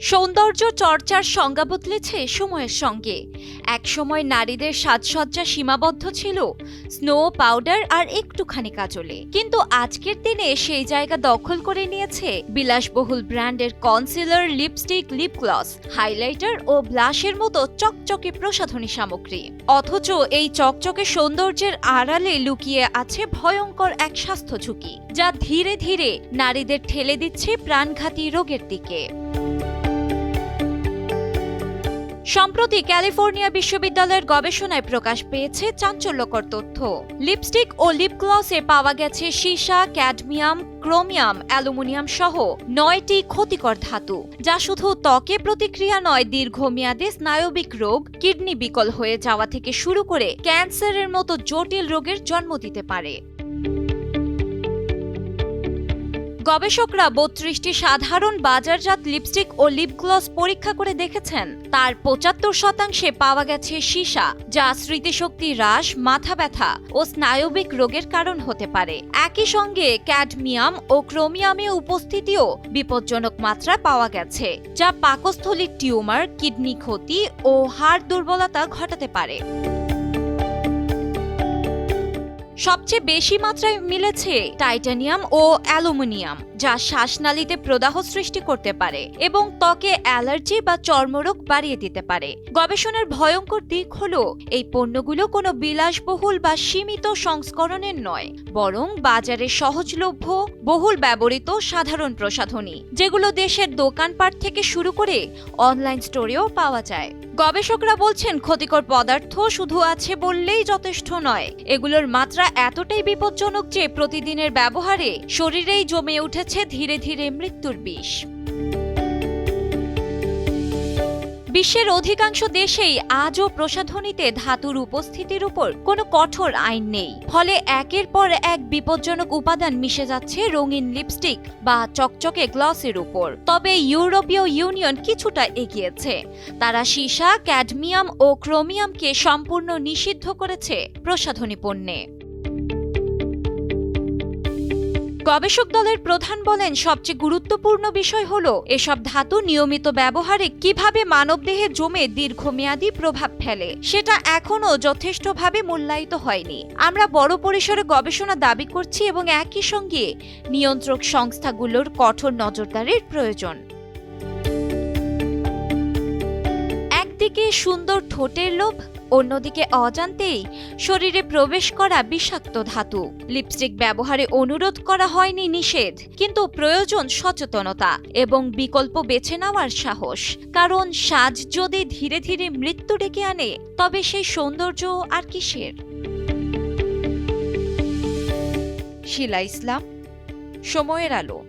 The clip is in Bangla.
সৌন্দর্য চর্চার সংজ্ঞা বদলেছে সময়ের সঙ্গে। একসময় নারীদের সাজসজ্জা সীমাবদ্ধ ছিল, স্নো পাউডার আর একটুখানি কাজলে। কিন্তু আজকের দিনে সেই জায়গা দখল করে নিয়েছে বিলাসবহুল ব্র্যান্ডের concealer lipstick lip gloss, highlighter ও ব্লাশের মতো চকচকে প্রসাধনী সামগ্রী। অথচ এই চকচকে সৌন্দর্যের আড়ালে লুকিয়ে আছে ভয়ঙ্কর এক স্বাস্থ্য ঝুঁকি, যা ধীরে ধীরে নারীদের ঠেলে দিচ্ছে প্রাণঘাতী রোগের দিকে। সম্প্রতি ক্যালিফোর্নিয়া বিশ্ববিদ্যালয়ের গবেষণায় প্রকাশ পেয়েছে চাঞ্চল্যকর তথ্য। লিপস্টিক ও লিপ গ্লসে পাওয়া গেছে সীসা, ক্যাডমিয়াম, ক্রোমিয়াম, অ্যালুমিনিয়াম সহ নয়টি ক্ষতিকর ধাতু, যা শুধু ত্বকে প্রতিক্রিয়া নয়, দীর্ঘমেয়াদে স্নায়বিক রোগ, কিডনি বিকল হয়ে যাওয়া থেকে শুরু করে ক্যান্সারের মতো জটিল রোগের জন্ম দিতে পারে। গবেষকরা বত্রিশটি সাধারণ বাজারজাত লিপস্টিক ও লিপ গ্লস পরীক্ষা করে দেখেছেন। তার পঁচাত্তর শতাংশে পাওয়া গেছে সীসা, যা স্মৃতিশক্তি হ্রাস, মাথা ব্যথা ও স্নায়বিক রোগের কারণ হতে পারে। একই সঙ্গে ক্যাডমিয়াম ও ক্রোমিয়ামে উপস্থিতিও বিপজ্জনক মাত্রা পাওয়া গেছে, যা পাকস্থলীর টিউমার, কিডনি ক্ষতি ও হাড় দুর্বলতা ঘটাতে পারে। সবচেয়ে বেশি মাত্রায় মিলেছে টাইটানিয়াম ও অ্যালুমিনিয়াম, যা শ্বাসনালীতে প্রদাহ সৃষ্টি করতে পারে এবং ত্বকে অ্যালার্জি বা চর্মরোগ বাড়িয়ে দিতে পারে। গবেষণার ভয়ঙ্কর দিক হল, এই পণ্যগুলো কোনো বিলাসবহুল বা সীমিত সংস্করণের নয়, বরং বাজারে সহজলভ্য, বহুল ব্যবহৃত সাধারণ প্রসাধনী, যেগুলো দেশের দোকানপাট থেকে শুরু করে অনলাইন স্টোরেও পাওয়া যায়। গবেষকরা বলছেন ক্ষতিকর পদার্থ শুধু আছে বললেই যথেষ্ট নয়। এগুলোর মাত্রা এতটাই বিপজ্জনক যে প্রতিদিনের ব্যবহারে শরীরেই জমে উঠেছে ধীরে ধীরে মৃত্যুর বিষ। বিশ্বের অধিকাংশ দেশেই আজও প্রসাধনীতে ধাতুর উপস্থিতির উপর কোনো কঠোর আইন নেই। ফলে একের পর এক বিপজ্জনক উপাদান মিশে যাচ্ছে রঙিন লিপস্টিক বা চকচকে গ্লসের উপর। তবে ইউরোপীয় ইউনিয়ন কিছুটা এগিয়েছে। তারা সীসা, ক্যাডমিয়াম ও ক্রোমিয়ামকে সম্পূর্ণ নিষিদ্ধ করেছে প্রসাধনী পণ্যে। গবেষক দলের প্রধান বলেন, সবচেয়ে গুরুত্বপূর্ণ বিষয় হলো এসব ধাতু নিয়মিত ব্যবহারে কীভাবে মানবদেহে জমে দীর্ঘমেয়াদী প্রভাব ফেলে। সেটা এখনও যথেষ্টভাবে মূল্যায়িত হয়নি। আমরা বড় পরিসরে গবেষণা দাবি করছি এবং একই সঙ্গে নিয়ন্ত্রক সংস্থাগুলোর কঠোর নজরদারির প্রয়োজন। একদিকে সুন্দর ঠোঁটের লোভ অন্যদিকে অজান্তেই শরীরে প্রবেশ করা বিষাক্ত ধাতু। লিপস্টিক ব্যবহারে অনুরোধ করা হয়নি নিষেধ, কিন্তু প্রয়োজন সচেতনতা এবং বিকল্প বেছে নেওয়ার সাহস। কারণ সাজ যদি ধীরে ধীরে মৃত্যু ডেকে আনে, তবে সেই সৌন্দর্য আর কিসের? শিলা ইসলাম, সময়ের আলো।